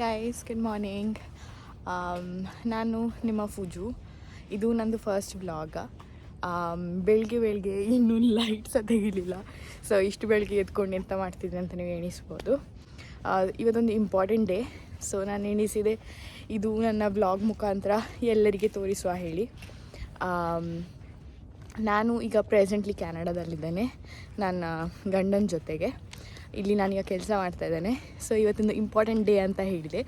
Guys good morning Um, ನಾನು ನಿಮ್ಮ ಫುಜು. ಇದು ನಂದು ಫಸ್ಟ್ ವ್ಲಾಗ ಬೆಳಗ್ಗೆ ಬೆಳಗ್ಗೆ ಇನ್ನೂ ಲೈಟ್ ಸಹ ತೆಗಿಲಿಲ್ಲ. ಸೊ ಇಷ್ಟು ಬೆಳಗ್ಗೆ ಎತ್ಕೊಂಡು ಎಂತ ಮಾಡ್ತಿದ್ದೆ ಅಂತ ನೀವು ಎಣಿಸ್ಬೋದು. ಆ, ಇವತ್ತೊಂದು ಇಂಪಾರ್ಟೆಂಟ್ ಡೇ ಸೊ ನಾನು ಎಣಿಸಿದೆ ಇದು ನನ್ನ ವ್ಲಾಗ್ ಮುಖಾಂತರ ಎಲ್ಲರಿಗೆ ತೋರಿಸುವ ಹೇಳಿ. ಆಮ್, ನಾನು ಈಗ ಪ್ರೆಸೆಂಟ್ಲಿ ಕ್ಯಾನಡಾದಲ್ಲಿದ್ದೇನೆ ನನ್ನ ಗಂಡನ ಜೊತೆಗೆ. ಇಲ್ಲಿ ನಾನೀಗ ಕೆಲಸ ಮಾಡ್ತಾ ಇದ್ದೇನೆ. ಸೊ ಇವತ್ತೊಂದು ಇಂಪಾರ್ಟೆಂಟ್ ಡೇ ಅಂತ ಹೇಳಿದೆ.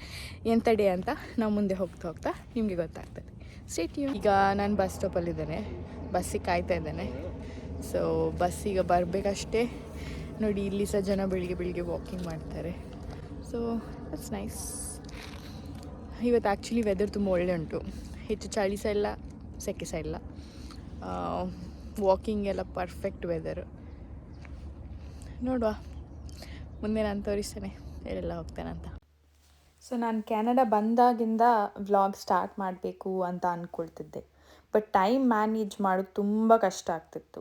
ಎಂಥ ಡೇ ಅಂತ ನಾವು ಮುಂದೆ ಹೋಗ್ತಾ ಹೋಗ್ತಾ ನಿಮಗೆ ಗೊತ್ತಾಗ್ತದೆ. ಸ್ಟೇಟ್ ಈಗ ನಾನು ಬಸ್ ಸ್ಟಾಪಲ್ಲಿದ್ದೇನೆ ಬಸ್ಸಿಗೆ ಕಾಯ್ತಾ ಇದ್ದೇನೆ. ಸೊ ಬಸ್ ಈಗ ಬರಬೇಕಷ್ಟೇ. ನೋಡಿ ಇಲ್ಲಿ ಸಹ ಜನ ಬೆಳಿಗ್ಗೆ ಬೆಳಿಗ್ಗೆ ವಾಕಿಂಗ್ ಮಾಡ್ತಾರೆ. ಸೊ ಇಟ್ಸ್ ನೈಸ್ ಇವತ್ತು ಆ್ಯಕ್ಚುಲಿ ವೆದರ್ ತುಂಬ ಒಳ್ಳೆ ಉಂಟು. ಹೆಚ್ಚು ಚಳಿ ಸಹ ಇಲ್ಲ ಸೆಕೆ ಸಹ ಇಲ್ಲ ವಾಕಿಂಗ್ ಎಲ್ಲ ಪರ್ಫೆಕ್ಟ್ ವೆದರ್ ನೋಡುವ. ಮುಂದೆ ನಾನು ತೋರಿಸ್ತೇನೆ ಎಲ್ಲೆಲ್ಲ ಹೋಗ್ತೇನೆ ಅಂತ ಸೊ ನಾನು ಕೆನಡಾ ಬಂದಾಗಿಂದ ವ್ಲಾಗ್ ಸ್ಟಾರ್ಟ್ ಮಾಡಬೇಕು ಅಂತ ಅಂದ್ಕೊಳ್ತಿದ್ದೆ ಬಟ್ ಟೈಮ್ ಮ್ಯಾನೇಜ್ ಮಾಡೋದು ತುಂಬ ಕಷ್ಟ ಆಗ್ತಿತ್ತು.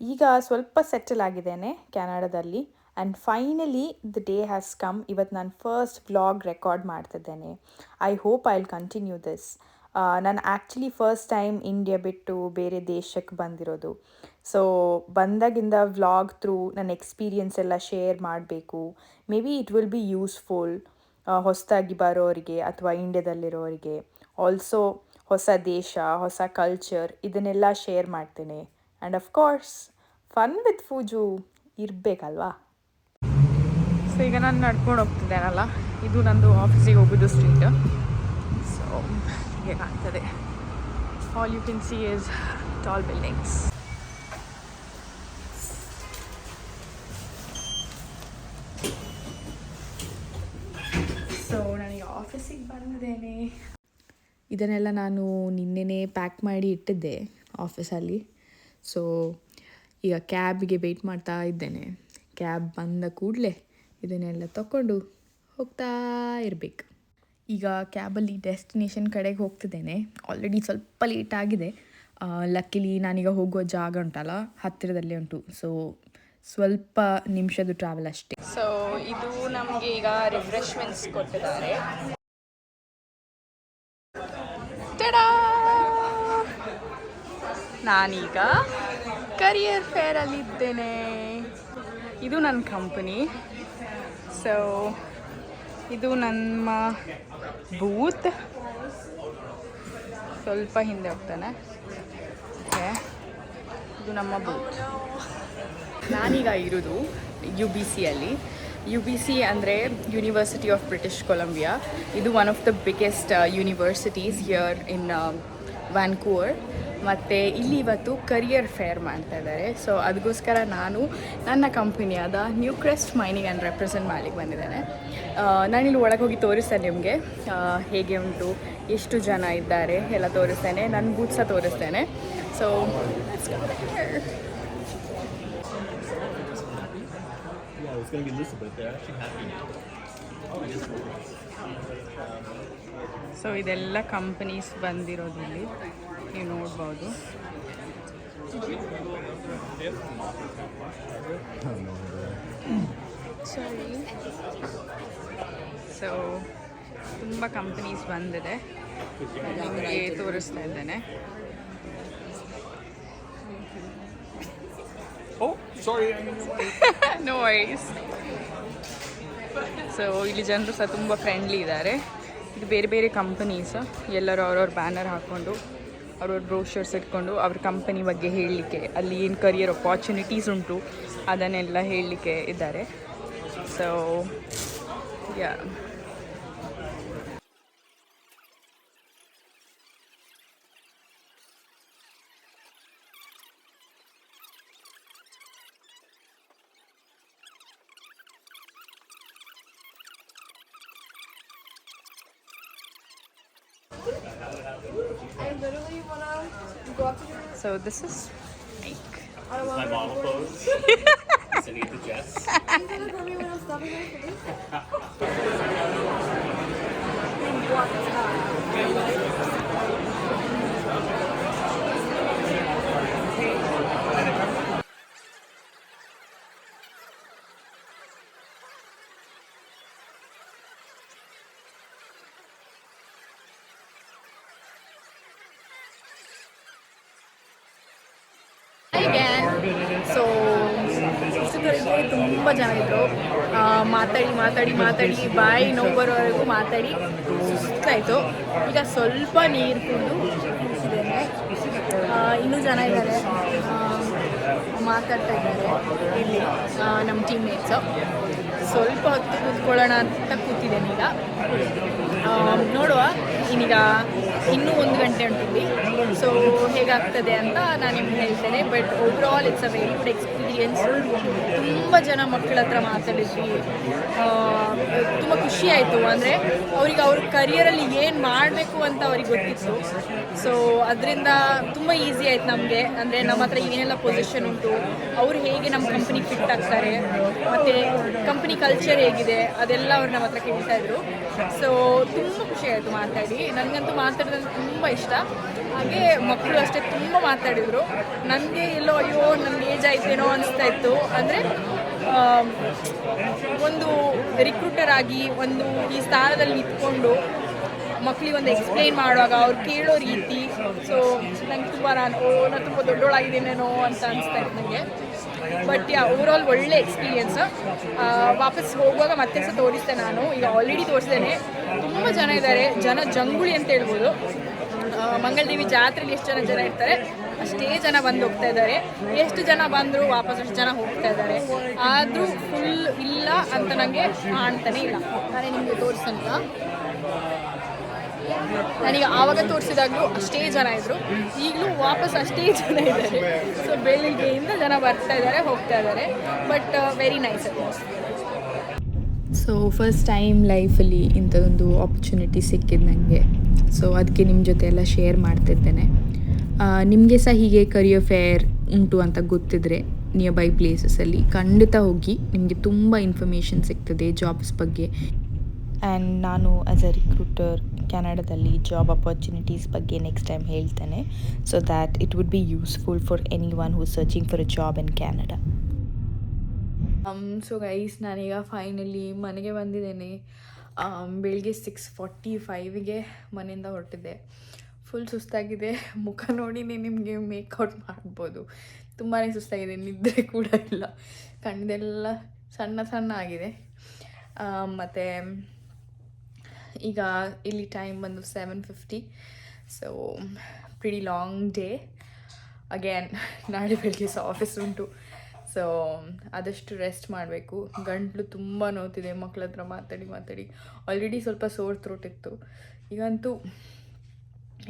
ಈಗ ಸ್ವಲ್ಪ ಸೆಟಲ್ ಆಗಿದ್ದೇನೆ ಕೆನಡಾದಲ್ಲಿ and finally the day has come ಇವತ್ತು ನಾನು ಫಸ್ಟ್ ವ್ಲಾಗ್ ರೆಕಾರ್ಡ್ ಮಾಡ್ತಿದ್ದೇನೆ. I hope I will continue this ನಾನು ಆ್ಯಕ್ಚುಲಿ ಫಸ್ಟ್ ಟೈಮ್ ಇಂಡಿಯಾ ಬಿಟ್ಟು ಬೇರೆ ದೇಶಕ್ಕೆ ಬಂದಿರೋದು. ಸೊ ಬಂದಾಗಿಂದ ವ್ಲಾಗ್ ಥ್ರೂ ನನ್ನ ಎಕ್ಸ್ಪೀರಿಯನ್ಸ್ ಎಲ್ಲ ಶೇರ್ ಮಾಡಬೇಕು. Maybe it will be useful ಹೊಸದಾಗಿ ಬರೋರಿಗೆ ಅಥವಾ ಇಂಡ್ಯಾದಲ್ಲಿರೋರಿಗೆ ಆಲ್ಸೋ ಹೊಸ ದೇಶ, ಹೊಸ ಕಲ್ಚರ್ ಇದನ್ನೆಲ್ಲ ಶೇರ್ ಮಾಡ್ತೇನೆ. And of course fun with ಫೂಜು ಇರಬೇಕಲ್ವಾ? ಸೊ ಈಗ ನಾನು ನಡ್ಕೊಂಡು ಹೋಗ್ತಿದ್ದೇನಲ್ಲ? ಇದು ನಂದು ಆಫೀಸಿಗೆ ಹೋಗೋದು ಸ್ಟ್ರೀಟ್ ಸೊ ಹೀಗೆ ಕಾಣ್ತದೆ all you can see is tall buildings so ನನಗೆ ಆಫೀಸಿಗೆ ಬಂದಿದ್ದೇನೆ. ಇದನ್ನೆಲ್ಲ ನಾನು ನಿನ್ನೆನೇ ಪ್ಯಾಕ್ ಮಾಡಿ ಇಟ್ಟಿದ್ದೆ ಆಫೀಸಲ್ಲಿ ಸೊ ಈಗ ಕ್ಯಾಬ್ಗೆ ವೆಯ್ಟ್ ಮಾಡ್ತಾ ಇದ್ದೇನೆ. ಕ್ಯಾಬ್ ಬಂದ ಕೂಡಲೇ ಇದನ್ನೆಲ್ಲ ತಗೊಂಡು ಹೋಗ್ತಾ ಇರಬೇಕು. ಈಗ ಕ್ಯಾಬಲ್ಲಿ ಡೆಸ್ಟಿನೇಷನ್ ಕಡೆಗೆ ಹೋಗ್ತಿದ್ದೇನೆ. ಆಲ್ರೆಡಿ ಸ್ವಲ್ಪ ಲೇಟ್ ಆಗಿದೆ. ಲಕ್ಕಿಲಿ ನಾನೀಗ ಹೋಗುವ ಜಾಗ ಉಂಟಲ್ಲ, ಹತ್ತಿರದಲ್ಲೇ ಉಂಟು. ಸೊ ಸ್ವಲ್ಪ ನಿಮಿಷದ ಟ್ರಾವೆಲ್ ಅಷ್ಟೇ. ಸೊ ಇದು ನಮಗೆ ಈಗ ರಿಫ್ರೆಶ್ಮೆಂಟ್ಸ್ ಕೊಟ್ಟಿದ್ದಾರೆ! ನಾನೀಗ ಕರಿಯರ್ ಫೇರಲ್ಲಿದ್ದೇನೆ ಇದು ನನ್ನ ಕಂಪನಿ ಸೊ ಇದು ನಮ್ಮ ಬೂತ್. ಸ್ವಲ್ಪ ಹಿಂದೆ ಹೋಗ್ತಾನೆ. ಓಕೆ. ಇದು ನಮ್ಮ ಬೂತ್. ನಾನೀಗ ಇರೋದು ಯು ಬಿ ಸಿಯಲ್ಲಿ ಯು ಬಿ ಸಿ ಅಂದರೆ ಯೂನಿವರ್ಸಿಟಿ ಆಫ್ ಬ್ರಿಟಿಷ್ ಕೊಲಂಬಿಯಾ ಇದು one of the biggest universities here in Vancouver ಮತ್ತು ಇಲ್ಲಿ ಇವತ್ತು ಕರಿಯರ್ ಫೇರ್ ಮಾಡ್ತಾ ಇದ್ದಾರೆ. ಸೊ ಅದಕ್ಕೋಸ್ಕರ ನಾನು ನನ್ನ ಕಂಪನಿಯಾದ Newcrest mining and represent ಮಾಡಲಿಕ್ಕೆ ಬಂದಿದ್ದೇನೆ. ನಾನಿಲ್ಲಿ ಒಳಗೆ ಹೋಗಿ ತೋರಿಸ್ತೇನೆ ನಿಮಗೆ. ಹೇಗೆ ಉಂಟು, ಎಷ್ಟು ಜನ ಇದ್ದಾರೆ ಎಲ್ಲ ತೋರಿಸ್ತೇನೆ. ನನ್ನ ಬೂತ್ಸ ತೋರಿಸ್ತೇನೆ. So it's going to be Elizabeth. They're actually happy now. So ಇದೆಲ್ಲ ಕಂಪನೀಸ್ ಬಂದಿರೋದು ಇಲ್ಲಿ ನೀವು ನೋಡ್ಬೋದು. ಸೊ ತುಂಬ ಕಂಪನೀಸ್ ಬಂದಿದೆ. ನಿಮಗೆ ತೋರಿಸ್ತಾ ಇದ್ದೇನೆ. ನೋ ವೈಸ್ ಸೊ ಇಲ್ಲಿ ಜನರು ಸಹ ತುಂಬ ಫ್ರೆಂಡ್ಲಿ ಇದ್ದಾರೆ. ಇದು ಬೇರೆ ಬೇರೆ ಕಂಪನೀಸ್ ಎಲ್ಲರೂ ಅವ್ರವ್ರ ಬ್ಯಾನರ್ ಹಾಕ್ಕೊಂಡು ಅವ್ರವ್ರ ಬ್ರೋಷರ್ಸ್ ಇಟ್ಕೊಂಡು ಅವ್ರ ಕಂಪನಿ ಬಗ್ಗೆ ಹೇಳಲಿಕ್ಕೆ, ಅಲ್ಲಿ ಏನು ಕರಿಯರ್ ಅಪಾರ್ಚುನಿಟೀಸ್ ಉಂಟು, ಅದನ್ನೆಲ್ಲ ಹೇಳಲಿಕ್ಕೆ ಇದ್ದಾರೆ. So yeah I literally wanna go up to her. So this is fake. I is my wanna model. Sending Jess. So ಇಷ್ಟೊತ್ತವರೆಗೆ ತುಂಬ ಜನ ಇದ್ದರು ಮಾತಾಡಿ ಮಾತಾಡಿ ಮಾತಾಡಿ ಬಾಯಿ ನೋವು ಬರೋವರೆಗೂ ಮಾತಾಡಿ ಸುಸ್ತಾಯಿತು ಈಗ ಸ್ವಲ್ಪ ನೀರು ಕುಡಿದು ಇನ್ನೂ ಜನ ಇದ್ದಾರೆ. ಮಾತಾಡ್ತಾ ಇದ್ದಾರೆ. ಇಲ್ಲಿ ನಮ್ಮ ಟೀಮ್ ಮೇಟ್ಸು ಸ್ವಲ್ಪ ಹೊತ್ತು ಕೂತ್ಕೊಳ್ಳೋಣ ಅಂತ ಕೂತಿದ್ದೇನೆ ಈಗ. ನೋಡುವ, ಇನ್ನೀಗ ಇನ್ನೂ ಒಂದು ಗಂಟೆ ಉಂಟು ಸೊ ಹೇಗಾಗ್ತದೆ ಅಂತ ನಾನು ನಿಮ್ಗೆ ಹೇಳ್ತೇನೆ. But overall it's a very good experience ತುಂಬ ಜನ ಮಕ್ಕಳ ಹತ್ರ ಮಾತಾಡಿದ್ವಿ. ತುಂಬ ಖುಷಿ ಆಯಿತು. ಅಂದರೆ ಅವ್ರಿಗೆ ಅವ್ರ ಕರಿಯರಲ್ಲಿ ಏನು ಮಾಡಬೇಕು ಅಂತ ಅವ್ರಿಗೆ ಗೊತ್ತಿತ್ತು. ಸೊ ಅದರಿಂದ ತುಂಬ ಈಸಿ ಆಯ್ತು ನಮಗೆ. ಅಂದರೆ ನಮ್ಮ ಹತ್ರ ಏನೆಲ್ಲ ಪೊಸಿಷನ್ ಉಂಟು, ಅವ್ರು ಹೇಗೆ ನಮ್ಮ ಕಂಪ್ನಿ ಫಿಟ್ ಆಗ್ತಾರೆ, ಮತ್ತು ಕಂಪ್ನಿ ಕಲ್ಚರ್ ಹೇಗಿದೆ, ಅದೆಲ್ಲ ಅವ್ರು ನಮ್ಮ ಹತ್ರ ಕೇಳ್ತಾ ಇದ್ರು. ಸೊ ತುಂಬ ಖುಷಿ ಆಯಿತು ಮಾತಾಡಿ. ನನಗಂತೂ ಮಾತಾಡೋದಂದ್ರೆ ತುಂಬ ಇಷ್ಟ. ಹಾಗೆ ಮಕ್ಕಳು ಅಷ್ಟೇ ತುಂಬ ಮಾತಾಡಿದರು. ನನಗೆ ಎಲ್ಲೋ, ಅಯ್ಯೋ ನನ್ನ ಏಜ್ ಆಯ್ತೇನೋ ಅನಿಸ್ತಾ ಇತ್ತು. ಅಂದರೆ ಒಂದು ರಿಕ್ರೂಟರ್ ಆಗಿ ಒಂದು ಈ ಸ್ಥಾನದಲ್ಲಿ ನಿಂತ್ಕೊಂಡು ಮಕ್ಕಳಿಗೆ ಒಂದು ಎಕ್ಸ್ಪ್ಲೈನ್ ಮಾಡುವಾಗ ಅವ್ರು ಕೇಳೋ ರೀತಿ ಸೊ ನಂಗೆ ತುಂಬ ನಾನು, ಓ, ನಾನು ತುಂಬ ದೊಡ್ಡೋಳಾಗಿದ್ದೀನೇನೋ ಅಂತ ಅನಿಸ್ತಾ ಇತ್ತು ನನಗೆ ಬಟ್ ಯಾ ಓವರಾಲ್ ಒಳ್ಳೆ ಎಕ್ಸ್ಪೀರಿಯನ್ಸ್ ವಾಪಸ್ ಹೋಗುವಾಗ ಮತ್ತೆ ಸಹ ತೋರಿಸ್ತೆ ನಾನು. ಈಗ ಆಲ್ರೆಡಿ ತೋರಿಸಿದ್ದೇನೆ ತುಂಬ ಜನ ಇದ್ದಾರೆ. ಜನ ಜಂಗುಳಿ ಅಂತ ಹೇಳ್ಬೋದು. ಮಂಗಳದೇವಿ ಜಾತ್ರೆಯಲ್ಲಿ ಎಷ್ಟು ಜನ ಜನ ಇರ್ತಾರೆ. ಅಷ್ಟೇ ಜನ ಬಂದು ಹೋಗ್ತಾ ಇದ್ದಾರೆ. ಎಷ್ಟು ಜನ ಬಂದರು ವಾಪಸ್ ಅಷ್ಟು ಜನ ಹೋಗ್ತಾ ಇದ್ದಾರೆ. ಆದರೂ ಫುಲ್ ಇಲ್ಲ ಅಂತ ನನಗೆ ಕಾಣ್ತಾನೆ ಇಲ್ಲ. ನಾನೇ ನಿಮಗೆ ತೋರಿಸಂತ? ನನಗೆ ಆವಾಗ ತೋರಿಸಿದಾಗಲೂ ಅಷ್ಟೇ ಜನ ಇದ್ದರು ಈಗಲೂ ವಾಪಸ್ ಅಷ್ಟೇ ಜನ ಇದ್ದಾರೆ. ಸೊ ಬೆಳಿಗ್ಗೆಯಿಂದ ಜನ ಬರ್ತಾ ಇದ್ದಾರೆ ಹೋಗ್ತಾ ಇದ್ದಾರೆ. But very nice so first time ಲೈಫಲ್ಲಿ ಇಂಥದ್ದೊಂದು ಆಪರ್ಚುನಿಟಿ ಸಿಕ್ಕಿದ್ದು ನನಗೆ ಸೊ ಅದಕ್ಕೆ ನಿಮ್ಮ ಜೊತೆ ಎಲ್ಲ ಶೇರ್ ಮಾಡ್ತಿದ್ದೇನೆ. ನಿಮಗೆ ಸಹ ಹೀಗೆ ಕರಿಯರ್ ಫೇರ್ ಉಂಟು ಅಂತ ಗೊತ್ತಿದ್ರೆ ನಿಯರ್ ಬೈ ಪ್ಲೇಸಸಲ್ಲಿ ಖಂಡಿತ ಹೋಗಿ ನಿಮಗೆ ತುಂಬ ಇನ್ಫಾರ್ಮೇಷನ್ ಸಿಗ್ತದೆ ಜಾಬ್ಸ್ ಬಗ್ಗೆ. ಆ್ಯಂಡ್ ನಾನು ಆ್ಯಸ್ ಅ ರಿಕ್ರೂಟರ್ ಕೆನಡಾದಲ್ಲಿ ಜಾಬ್ ಅಪರ್ಚುನಿಟೀಸ್ ಬಗ್ಗೆ ನೆಕ್ಸ್ಟ್ ಟೈಮ್ ಹೇಳ್ತೇನೆ. So that it would be useful for any one who searching for a job in Canada so guys ನಾನೀಗ ಫೈನಲಿ ಮನೆಗೆ ಬಂದಿದ್ದೇನೆ. ಆಮ್, ಬೆಳಿಗ್ಗೆ ಸಿಕ್ಸ್ ಫಾರ್ಟಿ ಫೈವಿಗೆ ಮನೆಯಿಂದ ಹೊರಟಿದ್ದೆ. ಫುಲ್ ಸುಸ್ತಾಗಿದೆ. ಮುಖ ನೋಡಿನೇ ನಿಮಗೆ ಮೇಕೌಟ್ ಮಾಡ್ಬೋದು. ತುಂಬಾ ಸುಸ್ತಾಗಿದೆ. ನಿದ್ರೆ ಕೂಡ ಇಲ್ಲ. ಕಣ್ಣದೆಲ್ಲ ಸಣ್ಣ ಸಣ್ಣ ಆಗಿದೆ. ಮತ್ತು ಈಗ ಇಲ್ಲಿ ಟೈಮ್ ಬಂದು seven fifty so pretty long day again ನಾಳೆ ಬೆಳಗ್ಗೆ ಸಹ ಆಫೀಸ್ ಉಂಟು. ಸೊ ಆದಷ್ಟು ರೆಸ್ಟ್ ಮಾಡಬೇಕು. ಗಂಟ್ಲು ತುಂಬ ನೋತಿದೆ ಮಕ್ಕಳ ಹತ್ರ ಮಾತಾಡಿ ಮಾತಾಡಿ. ಆಲ್ರೆಡಿ ಸ್ವಲ್ಪ ಸೋರ್ ಥ್ರೋಟ್ ಇತ್ತು. ಈಗಂತೂ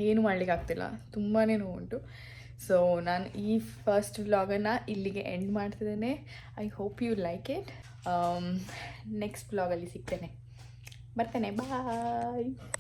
ಏನು ಮಾಡ್ಲಿಕ್ಕೆ ಆಗ್ತಿಲ್ಲ. ತುಂಬಾ ನೋವುಂಟು. ಸೊ ನಾನು ಈ ಫಸ್ಟ್ ವ್ಲಾಗನ್ನು ಇಲ್ಲಿಗೆ ಎಂಡ್ ಮಾಡ್ತಿದ್ದೇನೆ. I hope you like it next ವ್ಲಾಗಲ್ಲಿ ಸಿಗ್ತೇನೆ. ಬರ್ತೇನೆ. ಬಾಯ್